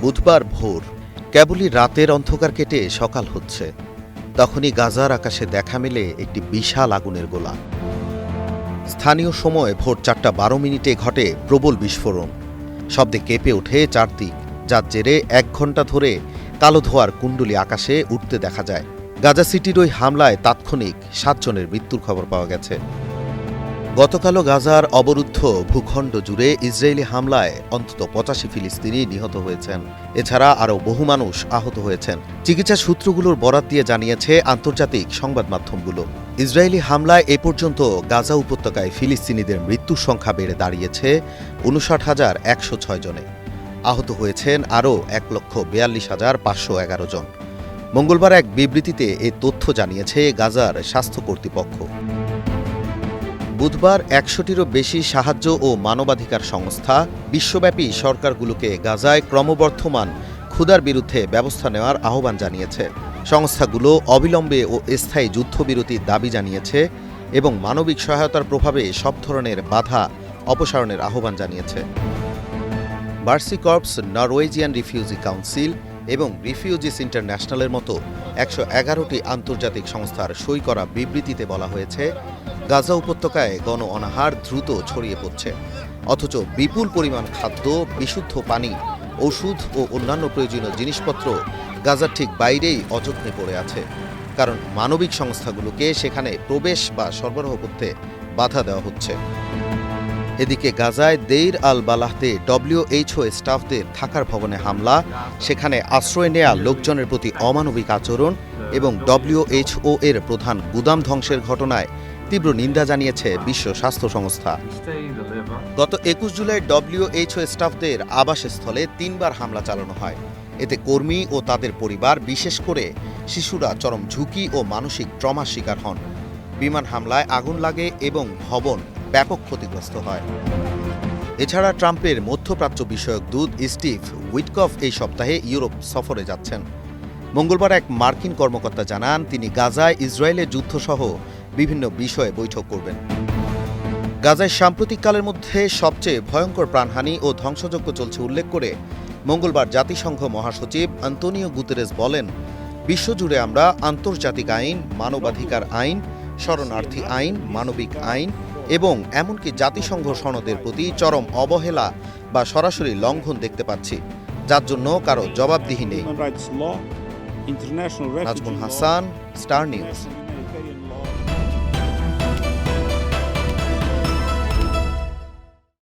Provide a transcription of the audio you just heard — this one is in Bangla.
বুধবার ভোর, কেবলই রাতের অন্ধকার কেটে সকাল হচ্ছে। তখনই গাজার আকাশে দেখা মেলে একটি বিশাল আগুনের গোলা। স্থানীয় সময় ভোর চারটা বারো মিনিটে ঘটে প্রবল বিস্ফোরণ। শব্দে কেঁপে ওঠে চারদিক, যার জেরে এক ঘণ্টা ধরে কালো ধোয়ার কুণ্ডলি আকাশে উঠতে দেখা যায়। গাজা সিটির ওই হামলায় তাৎক্ষণিক সাতজনের মৃত্যুর খবর পাওয়া গেছে। গতকালও গাজার অবরুদ্ধ ভূখণ্ড জুড়ে ইসরায়েলি হামলায় অন্তত পঁচাশি ফিলিস্তিনি নিহত হয়েছেন। এছাড়া আরও বহু মানুষ আহত হয়েছেন। চিকিৎসা সূত্রগুলোর বরাত দিয়ে জানিয়েছে আন্তর্জাতিক সংবাদ মাধ্যমগুলো। ইসরায়েলি হামলায় এ পর্যন্ত গাজা উপত্যকায় ফিলিস্তিনিদের মৃত্যুর সংখ্যা বেড়ে দাঁড়িয়েছে উনষাট হাজার একশো ছয় জনে। আহত হয়েছেন আরও এক লক্ষ বিয়াল্লিশ হাজার পাঁচশো এগারো জন। মঙ্গলবার এক বিবৃতিতে এ তথ্য জানিয়েছে গাজার স্বাস্থ্য কর্তৃপক্ষ। বুধবার একশোটিরও বেশি সাহায্য ও মানবাধিকার সংস্থা বিশ্বব্যাপী সরকারগুলোকে গাজায় ক্রমবর্ধমান ক্ষুধার বিরুদ্ধে ব্যবস্থা নেওয়ার আহ্বান জানিয়েছে। সংস্থাগুলো অবিলম্বে ও স্থায়ী যুদ্ধবিরতির দাবি জানিয়েছে এবং মানবিক সহায়তার প্রভাবে সব ধরনের বাধা অপসারণের আহ্বান জানিয়েছে। Mercy Corps Norwegian refugee council এবং রিফিউজিস ইন্টারন্যাশনালের মতো একশো এগারোটি আন্তর্জাতিক সংস্থার সই করা বিবৃতিতে বলা হয়েছে, গাজা উপত্যকায় গণ অনাহার দ্রুত ছড়িয়ে পড়ছে। অথচ বিপুল পরিমাণ খাদ্য, বিশুদ্ধ পানি, ওষুধ ও অন্যান্য প্রয়োজনীয় জিনিসপত্র গাজার ঠিক বাইরেই অযত্নে পড়ে আছে। কারণ মানবিক সংস্থাগুলোকে সেখানে প্রবেশ বা সরবরাহ করতে বাধা দেওয়া হচ্ছে। এদিকে গাজায় দেইর আল বালাহতে ডব্লিউএইচও স্টাফদের থাকার ভবনে হামলা, সেখানে আশ্রয় নেয়া লোকজনের প্রতি অমানবিক আচরণ এবং ডব্লিউএইচও এর প্রধান গুদাম ধ্বংসের ঘটনায় তীব্র নিন্দা জানিয়েছে বিশ্ব স্বাস্থ্য সংস্থা। গত একুশ জুলাই ডব্লিউএইচও স্টাফদের আবাসস্থলে তিনবার হামলা চালানো হয়। এতে কর্মী ও তাদের পরিবার, বিশেষ করে শিশুরা চরম ঝুঁকি ও মানসিক ট্রমার শিকার হন। বিমান হামলায় আগুন লাগে এবং ভবন ব্যাপক ক্ষতিগ্রস্ত হয়। এছাড়া ট্রাম্পের মধ্যপ্রাচ্য বিষয়ক দূত স্টিভ উইটকফ এই সপ্তাহে ইউরোপ সফরে যাচ্ছেন। মঙ্গলবার এক মার্কিন কর্মকর্তা জানান, তিনি গাজায় ইসরায়েলের যুদ্ধসহ বিভিন্ন বিষয়ে বৈঠক করবেন। গাজায় সাম্প্রতিককালের মধ্যে সবচেয়ে ভয়ঙ্কর প্রাণহানি ও ধ্বংসযজ্ঞ চলছে উল্লেখ করে মঙ্গলবার জাতিসংঘ মহাসচিব আন্তোনিও গুতেরেস বলেন, বিশ্বজুড়ে আমরা আন্তর্জাতিক আইন, মানবাধিকার আইন, শরণার্থী আইন, মানবিক আইন এবং এমনকি জাতিসংঘ সনদের প্রতি চরম অবহেলা বা সরাসরি লঙ্ঘন দেখতে পাচ্ছি যার জন্য কারও জবাবদিহি নেই। Nazmul Hasan Star News.